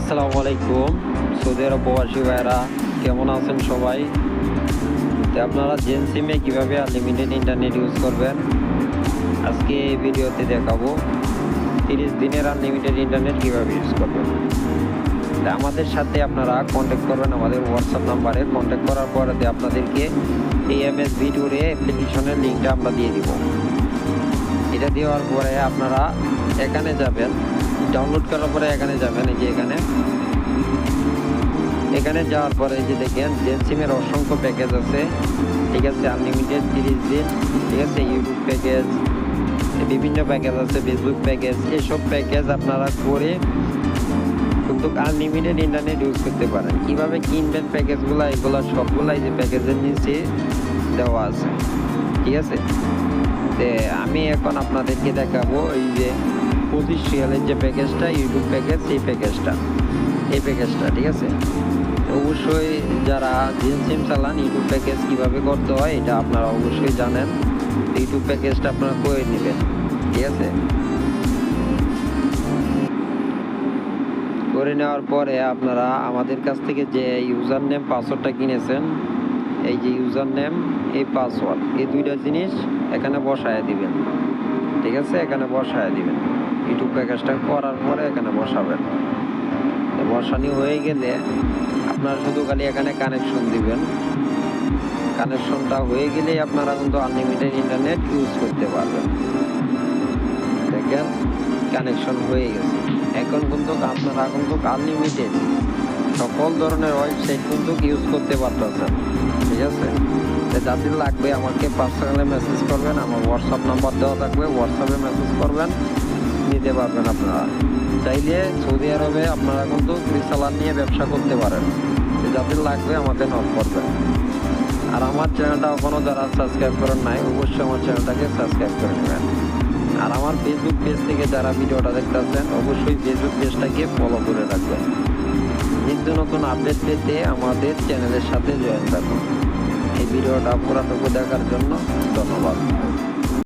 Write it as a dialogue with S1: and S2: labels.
S1: আসসালামু আলাইকুম। সৌদি আরব প্রবাসী ভাইরা কেমন আছেন সবাই? আপনারা জেন সিমে কীভাবে আনলিমিটেড ইন্টারনেট ইউজ করবেন? আজকে এই ভিডিওতে দেখাবো তিরিশ দিনের আনলিমিটেড ইন্টারনেট কীভাবে ইউজ করবেন। আমাদের সাথে আপনারা কন্ট্যাক্ট করবেন আমাদের হোয়াটসঅ্যাপ নাম্বারে। কন্ট্যাক্ট করার পরে আপনাদেরকে এএমএস ভিডিওরে অ্যাপ্লিকেশনের লিঙ্কটা আমরা দিয়ে দিব। এটা দেওয়ার পরে আপনারা এখানে যাবেন। ডাউনলোড করার পরে এখানে যাবেন, এই যে এখানে। এখানে যাওয়ার পরে যে দেখেন জেন সিমের অসংখ্য প্যাকেজ আছে। ঠিক আছে আনলিমিটেড তিরিশ দিন। ঠিক আছে ইউটিউব প্যাকেজ বিভিন্ন প্যাকেজ আছে ফেসবুক প্যাকেজ এসব প্যাকেজ আপনারা করে কিন্তু আনলিমিটেড ইন্টারনেট ইউজ করতে পারেন। কীভাবে কিনবেন প্যাকেজগুলো এগুলো সবগুলাই যে প্যাকেজের নিচে দেওয়া আছে। ঠিক আছে? আমি এখন আপনাদেরকে দেখাবো, এই যে পঁচিশ রিয়ালের যে প্যাকেজটা, ইউটিউব প্যাকেজ, এই প্যাকেজটা। এই প্যাকেজটা, ঠিক আছে? অবশ্যই যারা জিন সিম চালান, ইউটিউব প্যাকেজ কীভাবে করতে হয়, এটা আপনারা অবশ্যই জানেন। ইউটিউব প্যাকেজটা আপনারা করে নেবেন, ঠিক আছে? করে নেওয়ার পরে আপনারা আমাদের কাছ থেকে যে ইউজার নেম পাসওয়ার্ডটা কিনেছেন, এই যে ইউজার নেম এই পাসওয়ার্ড, এই দুইটা জিনিস এখানে বসায় দিবেন, ঠিক আছে? এখানে বসায় দিবেন। ইউটিউব প্যাকেজটা করার পরে এখানে বসাবেন। বসানি হয়ে গেলে আপনারা শুধু খালি এখানে কানেকশন দিবেন। কানেকশনটা হয়ে গেলেই আপনারা কিন্তু আনলিমিটেড ইন্টারনেট ইউজ করতে পারবেন। দেখেন কানেকশন হয়ে গেছে। এখন কিন্তু আপনারা কিন্তু আনলিমিটেড সকল ধরনের ওয়েবসাইট কিন্তু ইউজ করতে পারতেছেন। ঠিক আছে? যাদের লাগবে আমাকে পার্সোনালি মেসেজ করবেন, আমার হোয়াটসঅ্যাপ নাম্বার দেওয়া থাকবে হোয়াটসঅ্যাপে মেসেজ করবেন। নিতে পারবেন আপনারা। চাইলে সৌদি আরবে আপনারা কিন্তু রিসালার নিয়ে ব্যবসা করতে পারেন। যাদের লাগবে আমাকে নক করবেন। আর আমার চ্যানেলটা এখনও যারা সাবস্ক্রাইব করেন নাই, অবশ্যই আমার চ্যানেলটাকে সাবস্ক্রাইব করে নেবেন। আর আমার ফেসবুক পেজ থেকে যারা ভিডিওটা দেখতেছেন, অবশ্যই ফেসবুক পেজটাকে ফলো করে রাখবেন। নিত্য নতুন আপডেট পেতে আমাদের চ্যানেলের সাথে জয়েন থাকুন। এই ভিডিওটা পুরাটুকু দেখার জন্য ধন্যবাদ।